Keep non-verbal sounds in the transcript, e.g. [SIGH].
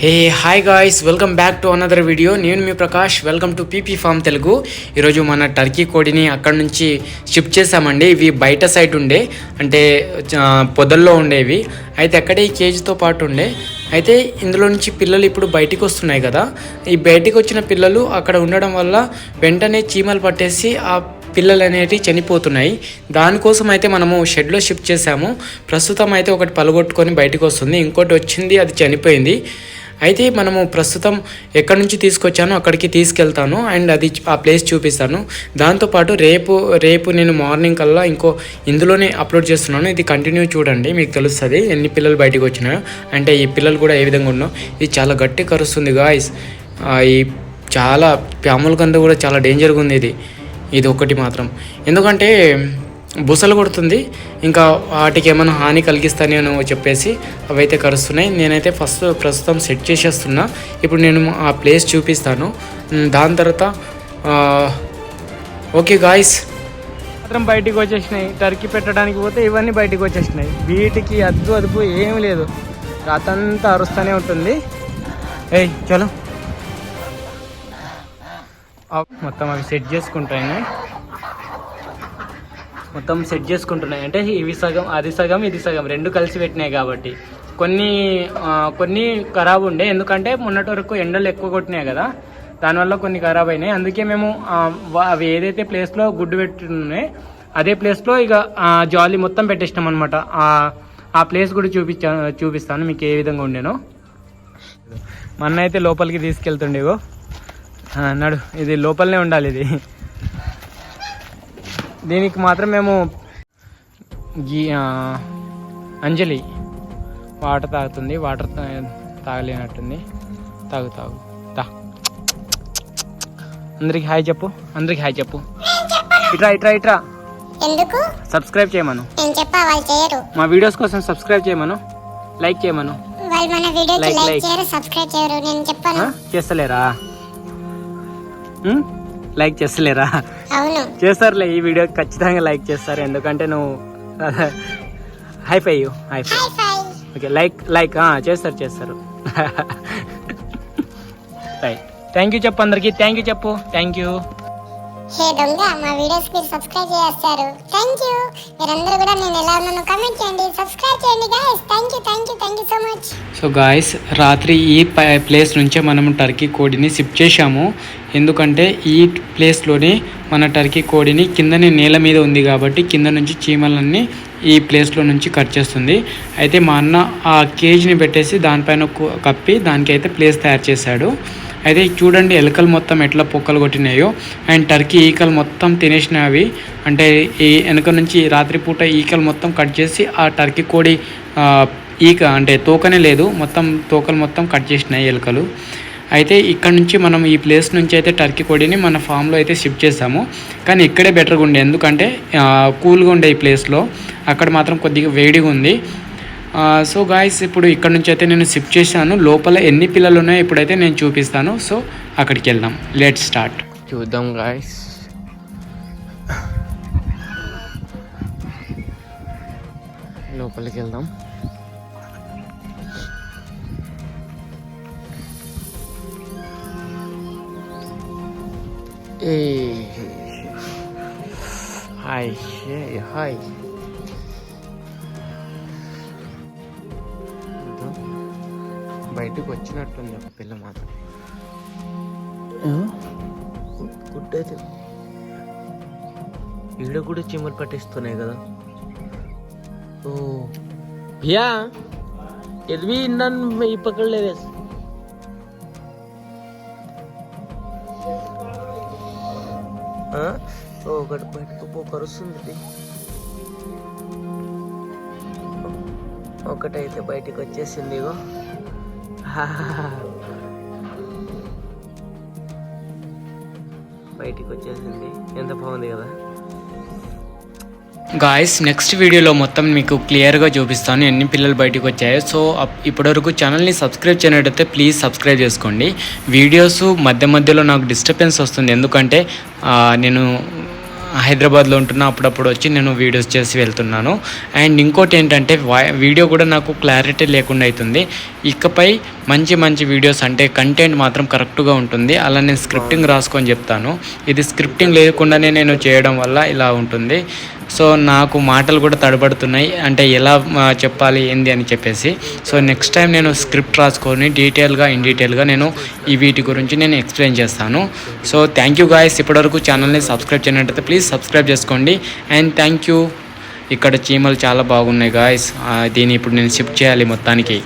Hey hi guys welcome back to another video నేను మీ Prakash welcome to PP farm Telugu ఈరోజు మన Turkey కోడిని అక్కడ నుంచి షిఫ్ట్ చేసామండి ఇవి బయట సైడ్ ఉండే అంటే పొదల్లో ఉండేవి. అయితే అక్కడే ఈ కేజీతో పాటు ఉండే. అయితే ఇందులో నుంచి పిల్లలు ఇప్పుడు బయటికి వస్తున్నాయి కదా. ఈ బయటికి వచ్చిన పిల్లలు అక్కడ ఉండడం వల్ల వెంటనే చీమలు పట్టేసి ఆ పిల్లలు అనేటివి చనిపోతున్నాయి. దానికోసం అయితే మనము షెడ్లో షిఫ్ట్ చేసాము ప్రస్తుతం అయితే ఒకటి పలగొట్టుకొని బయటకు వస్తుంది. ఇంకోటి వచ్చింది అది చనిపోయింది. అయితే మనము ప్రస్తుతం ఎక్కడి నుంచి తీసుకొచ్చానో అక్కడికి తీసుకెళ్తాను అండ్ అది ఆ ప్లేస్ చూపిస్తాను. దాంతోపాటు రేపు రేపు నేను మార్నింగ్ కల్లా ఇంకో ఇందులోనే అప్లోడ్ చేస్తున్నాను. ఇది కంటిన్యూ చూడండి మీకు తెలుస్తుంది ఎన్ని పిల్లలు బయటకు వచ్చినాయో. అంటే ఈ పిల్లలు కూడా ఏ విధంగా ఉన్నాయో. ఇది చాలా గట్టి కరుస్తుంది గాయస్ ఈ చాలా పాముల కంద కూడా చాలా డేంజర్గా ఉంది ఇది. ఇది ఒకటి మాత్రం. ఎందుకంటే బుసలు కొడుతుంది ఇంకా వాటికి ఏమైనా హాని కలిగిస్తానేమో చెప్పేసి అవైతే కరుస్తున్నాయి. నేనైతే ఫస్ట్ ప్రస్తుతం సెట్ చేసేస్తున్నా. ఇప్పుడు నేను ఆ ప్లేస్ చూపిస్తాను. దాని తర్వాత ఓకే గాయస్. మాత్రం బయటికి వచ్చేసినాయి. టర్కీ పెట్టడానికి పోతే ఇవన్నీ బయటికి వచ్చేసినాయి. వీటికి అద్దు అదుపు ఏం లేదు. రాతంతా అరుస్తూనే ఉంటుంది. ఏయ్ చలో. మొత్తం అవి సెట్ చేసుకుంటాయి మొత్తం సెట్ చేసుకుంటున్నాయి. అంటే ఇవి సగం అది సగం ఇది సగం రెండు కలిసి పెట్టినాయి కాబట్టి. కొన్ని కొన్ని ఖరాబ్ ఉండే. ఎందుకంటే మొన్నటి వరకు ఎండలు ఎక్కువ కొట్టినాయి కదా. దానివల్ల కొన్ని ఖరాబ్ అయినాయి. అందుకే మేము అవి ఏదైతే ప్లేస్లో గుడ్డు పెట్టున్నాయి అదే ప్లేస్లో ఇక ఆ, జాలీ మొత్తం పెట్టేసినాం అనమాట ఆ ప్లేస్ కూడా చూపించా చూపిస్తాను మీకు ఏ విధంగా ఉండేనో. మొన్న అయితే లోపలికి తీసుకెళ్తుండేవో నడు ఇది లోపలనే ఉండాలి ఇది. దీనికి మాత్రం మేము గీ అంజలి వాటర్ తాగుతుంది వాటర్ తాగలేనట్టుంది. తాగు తాగు. తా అందరికి హాయ్ చెప్పు అందరికి హాయ్ చెప్పు. ఇట్రా ఇట్రా ఇట్రా. ఎందుకు? సబ్స్క్రైబ్ చేయమను. మా వీడియోస్ కోసం సబ్స్క్రైబ్ చేయమను లైక్ చేయమను. Like like. చేయరు సబ్స్క్రైబ్ చేయరు నేను చెప్పాను. ఆ? చేస్తలేరా? లైక్ చేస్తలేరా? చేస్తారులే ఈ వీడియోకి ఖచ్చితంగా లైక్ చేస్తారు. ఎందుకంటే నువ్వు [LAUGHS] high five high five. High five. Okay like like చేస్తారు చేస్తారు. రైట్ థ్యాంక్ యూ చెప్పు అందరికి. థ్యాంక్ యూ చెప్పు. థ్యాంక్ యూ హే దొంగ మా వీడియోస్ మీరు సబ్స్క్రైబ్ చేస్తారు థ్యాంక్ యూ మీరందరూ కూడా నేను ఎలా ఉన్నాను కమెంట్ చేయండి. సబ్స్క్రైబ్ చేయండి guys thank you thank you thank you so much so guys రాత్రి ఈ ప్లేస్ నుంచే మనం టర్కీ కోడిని షిఫ్ట్ చేశాము. ఎందుకంటే ఈ ప్లేస్లోనే మన టర్కీ కోడిని కిందనే నేల మీద ఉంది కాబట్టి కింద నుంచి చీమలన్నీ ఈ ప్లేస్లో నుంచి కట్ చేస్తుంది. అయితే మా అన్న ఆ కేజీని పెట్టేసి దానిపైన కప్పి దానికి అయితే ప్లేస్ తయారు చేశాడు. అయితే చూడండి ఎలుకలు మొత్తం ఎట్లా పొక్కలు కొట్టినాయో. అండ్ టర్కీ ఈకలు మొత్తం తినేసినవి. అంటే ఈ వెనక నుంచి రాత్రిపూట ఈకలు మొత్తం కట్ చేసి ఆ టర్కీ కోడి ఈక అంటే తోకనే లేదు. మొత్తం తోకలు మొత్తం కట్ చేసినాయి ఎలుకలు. అయితే ఇక్కడ నుంచి మనం ఈ ప్లేస్ నుంచి అయితే టర్కీ కోడిని మన ఫామ్లో అయితే షిఫ్ట్ చేసాము కానీ ఇక్కడే బెటర్గా ఉండే. ఎందుకంటే కూల్గా ఉండే ఈ ప్లేస్లో. అక్కడ మాత్రం కొద్దిగా వేడిగా ఉంది. సో గాయస్ ఇప్పుడు ఇక్కడ నుంచి అయితే నేను షిఫ్ట్ చేశాను. లోపల ఎన్ని పిల్లలు ఉన్నాయో ఇప్పుడైతే నేను చూపిస్తాను. సో అక్కడికి వెళ్దాం. లెట్ స్టార్ట్ చూద్దాం గాయస్ లోపలికి వెళ్దాం. Hi hi. బయటకు వచ్చినట్టుంది ఒక పిల్ల మాత్రం. గుడ్డైతే ఈడ కూడా చిమ్మలు పట్టిస్తున్నాయి కదా. ఓ. భయ్యా ఎదివి నన్ను ఈ పక్కడలేదే ఒకటి బయటకు పోకరుస్తుంది ఒకటైతే బయటకు వచ్చేసింది ఇగో. బయటికి వచ్చేసింది ఎంత బాగుంది కదా. గాయస్ నెక్స్ట్ వీడియోలో మొత్తం మీకు క్లియర్గా చూపిస్తాను ఎన్ని పిల్లలు బయటకు వచ్చాయో సో అప్- ఇప్పటివరకు ఛానల్ని సబ్స్క్రైబ్ చేయనట్టయితే ప్లీజ్ సబ్స్క్రైబ్ చేసుకోండి. వీడియోస్ మధ్య మధ్యలో నాకు డిస్టర్బెన్స్ వస్తుంది. ఎందుకంటే నేను హైదరాబాద్లో ఉంటున్నా అప్పుడప్పుడు వచ్చి నేను వీడియోస్ చేసి వెళ్తున్నాను. అండ్ ఇంకోటి ఏంటంటే వా- వీడియో కూడా నాకు క్లారిటీ లేకుండా అవుతుంది ఇకపై మంచి మంచి వీడియోస్ అంటే కంటెంట్ మాత్రం కరెక్ట్గా ఉంటుంది. అలా నేను స్క్రిప్టింగ్ రాసుకొని చెప్తాను. ఇది స్క్రిప్టింగ్ లేకుండానే నేను చేయడం వల్ల ఇలా ఉంటుంది. సో నాకు మాటలు కూడా తడబడుతున్నాయి. అంటే ఎలా చెప్పాలి ఏంది అని చెప్పేసి. సో నెక్స్ట్ టైం నేను స్క్రిప్ట్ రాసుకొని డీటెయిల్గా ఇన్ డీటెయిల్గా నేను ఈ వీటి గురించి నేను ఎక్స్ప్లెయిన్ చేస్తాను. సో థ్యాంక్ యూ గాయస్ ఇప్పటివరకు ఛానల్ని సబ్స్క్రైబ్ చేయనట్టయితే ప్లీజ్ సబ్స్క్రైబ్ చేసుకోండి. అండ్ థ్యాంక్ యూ ఇక్కడ చీమలు చాలా బాగున్నాయి గాయస్ దీన్ని ఇప్పుడు నేను షిఫ్ట్ చేయాలి మొత్తానికి.